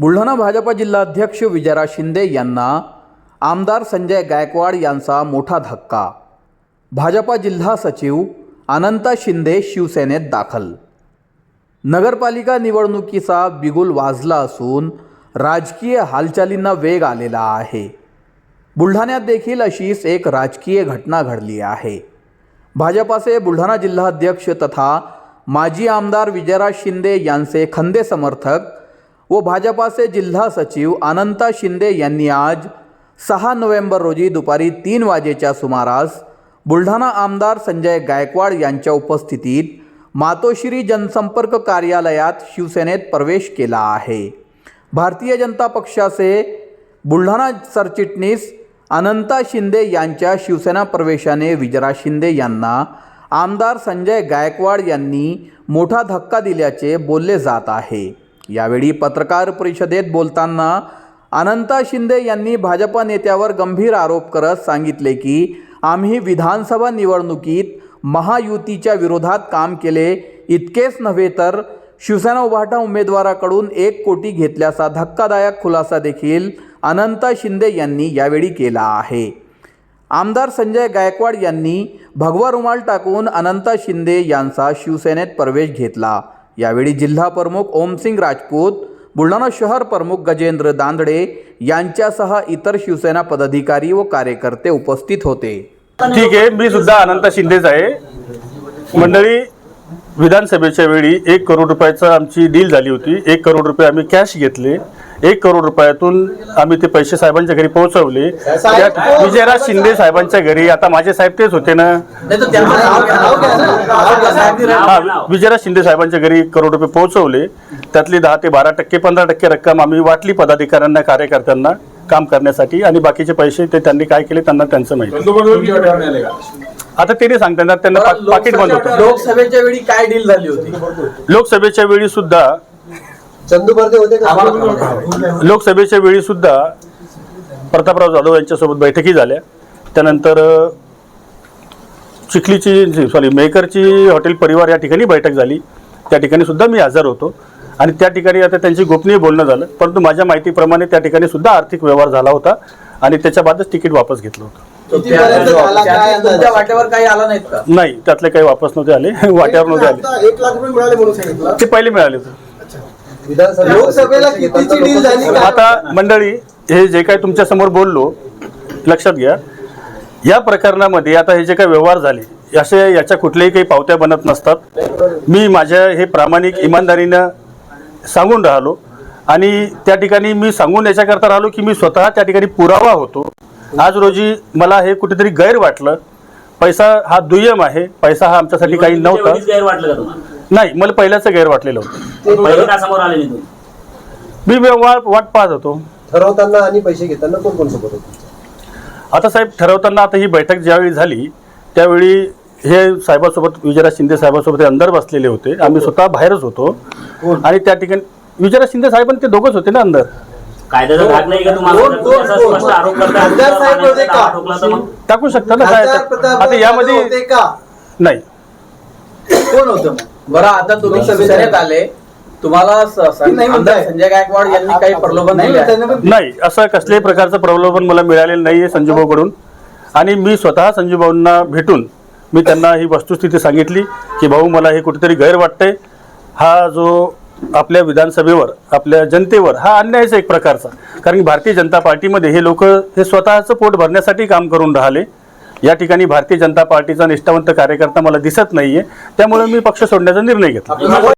बुलढाणा भाजपा जिल्हाध्यक्ष विजयराज शिंदे यांना आमदार संजय गायकवाड यांचा मोठा धक्का. भाजपा जिल्हा सचिव अनंता शिंदे शिवसेनेत दाखल. नगरपालिका निवडणुकीचा बिगुल वाजला असून राजकीय हालचालींना वेग आलेला आहे. बुलढाण्यात देखील अशीच एक राजकीय घटना घडली आहे. भाजपाचे बुलढाणा जिल्हाध्यक्ष तथा माजी आमदार विजयराज शिंदे यांचे खंदे समर्थक व भाजपाचे जिल्हा सचिव अनंता शिंदे यांनी आज सहा नोव्हेंबर रोजी दुपारी तीन वाजेच्या सुमारास बुलढाणा आमदार संजय गायकवाड यांच्या उपस्थितीत मातोश्री जनसंपर्क कार्यालयात शिवसेनेत प्रवेश केला आहे. भारतीय जनता पक्षाचे बुलढाणा सरचिटणीस अनंता शिंदे यांच्या शिवसेना प्रवेशाने विजरा शिंदे यांना आमदार संजय गायकवाड यांनी मोठा धक्का दिल्याचे बोलले जात आहे. यावेळी पत्रकार परिषदेत बोलताना अनंता शिंदे यांनी भाजपा नेत्यावर गंभीर आरोप करत सांगितले की आम्ही विधानसभा निवडणुकीत महायुतीच्या विरोधात काम केले. इतकेच नव्हे तर शिवसेना उभाटा उमेदवाराकडून एक कोटी घेतल्याचा धक्कादायक खुलासा देखील अनंता शिंदे यांनी यावेळी केला आहे. आमदार संजय गायकवाड यांनी भगवा रुमाल टाकून अनंता शिंदे यांचा शिवसेनेत प्रवेश घेतला. यावेळी जिल्हा प्रमुख ओमसिंग राजपूत बुलढाणा शहर प्रमुख गजेंद्र दांदडे यांच्यासह इतर शिवसेना पदाधिकारी व कार्यकर्ते उपस्थित होते. ठीक आहे मी सुद्धा अनंत शिंदेच आहे. मंडळी विधानसभेच्या वेळी एक करोड रुपयाचं आमची डील झाली होती. एक करोड रुपये आम्ही कॅश घेतले. एक करोड रुपयातून आम्ही ते पैसे साहेबांच्या घरी पोहोचवले. त्यात विजयराज शिंदे साहेबांच्या घरी आता माझे साहेब तेच होते ना. हा विजयराज शिंदे साहेबांच्या घरी एक करोड रुपये पोहोचवले. त्यातली दहा ते बारा टक्के पंधरा टक्के रक्कम आम्ही वाटली पदाधिकाऱ्यांना कार्यकर्त्यांना काम करण्यासाठी आणि बाकीचे पैसे ते त्यांनी काय केले त्यांना त्यांचं माहिती. आता ते नाही सांगता येणार त्यांना पाकिट बंद होतं. लोकसभेच्या वेळी काय डील झाली होती? लोकसभेच्या वेळी सुद्धा चंदू बर्दे होते. का लोकसभेच्या वेळी सुद्धा प्रतापराव जाधव यांच्यासोबत बैठकी झाल्या. त्यानंतर चिखलीची सॉरी मेकरची हॉटेल परिवार या ठिकाणी बैठक झाली. त्या ठिकाणी सुद्धा मी हजर होतो. आणि त्या ठिकाणी आता त्यांची गोपनीय बोलणं झालं. परंतु माझ्या माहितीप्रमाणे त्या ठिकाणी सुद्धा आर्थिक व्यवहार झाला होता आणि त्याच्या बादच तिकीट वापस घेतलं होतं. नाही त्यातले काही वापस नव्हते आले. वाट्यावर नव्हते आले. आता एक लाख रुपये मिळाले म्हणून सांगितलं. ते पहिले मिळाले होते. लोकसभेला कितीची डील झाली आता मंडळी हे जे काही तुमच्यासमोर बोललो लक्षात घ्या. या प्रकरणामध्ये आता हे जे काही व्यवहार झाले असे याच्या कुठल्याही काही पावत्या बनत नसतात. मी माझ्या हे प्रामाणिक इमानदारीनं सांगून राहिलो आणि त्या ठिकाणी मी सांगून याच्याकरता राहिलो की मी स्वतः त्या ठिकाणी पुरावा होतो. आज रोजी मला हे कुठेतरी गैर वाटलं. पैसा हा दुय्यम आहे पैसा हा आमच्यासाठी काही नव्हता. नाही मला पहिल्याच गैर वाटलेलं होतं पहिले का समोर आले नाही तुम्ही. मी व्यवहार वाट पाहत होतो. ठरवताना आणि पैसे घेताना कोण कोण सोबत होते? आता साहेब ठरवताना आता ही बैठक ज्यावेळी झाली त्यावेळी हे साहेबासोबत विजयराज शिंदे साहेबासोबत हे अंदर बसलेले होते. आम्ही स्वतः बाहेरच होतो. आणि त्या ठिकाणी विजयराज शिंदे साहेब आणि ते दोघंच होते ना अंदर. कायद्याचा धाक नाही का तुम्हाला? कोण- जर तुम्ही असा कोण- स्पष्ट आरोप करता खासदार साहेब होते का? ठोकला तर मग. टाकू शकता ना काय? खासदार आता यामध्ये होते का? नाही. कोण होतं? बरं आता तुम्ही शिवसेनेत आले. तुम्हाला संजय गायकवाड यांनी काही प्रलोभन? नाही असं कसल्याही प्रकारचं प्रलोभन मला मिळालेलं नाही आहे संजूभाऊकडून. आणि मी स्वतः संजूभाऊंना भेटून मी त्यांना ही वस्तुस्थिती सांगितली की भाऊ मला हे कुठेतरी गैर वाटतंय. हा जो आपल्या विधानसभेवर आपल्या जनतेवर हा अन्यायच एक प्रकारचा. कारण भारतीय जनता पार्टीमध्ये हे लोक हे स्वतःचं पोट भरण्यासाठी काम करून राहिले. या ठिकाणी भारतीय जनता पार्टीचा निष्ठावंत कार्यकर्ता मला दिसत नाहीये. त्यामुळे मी पक्ष सोडण्याचा निर्णय घेतला.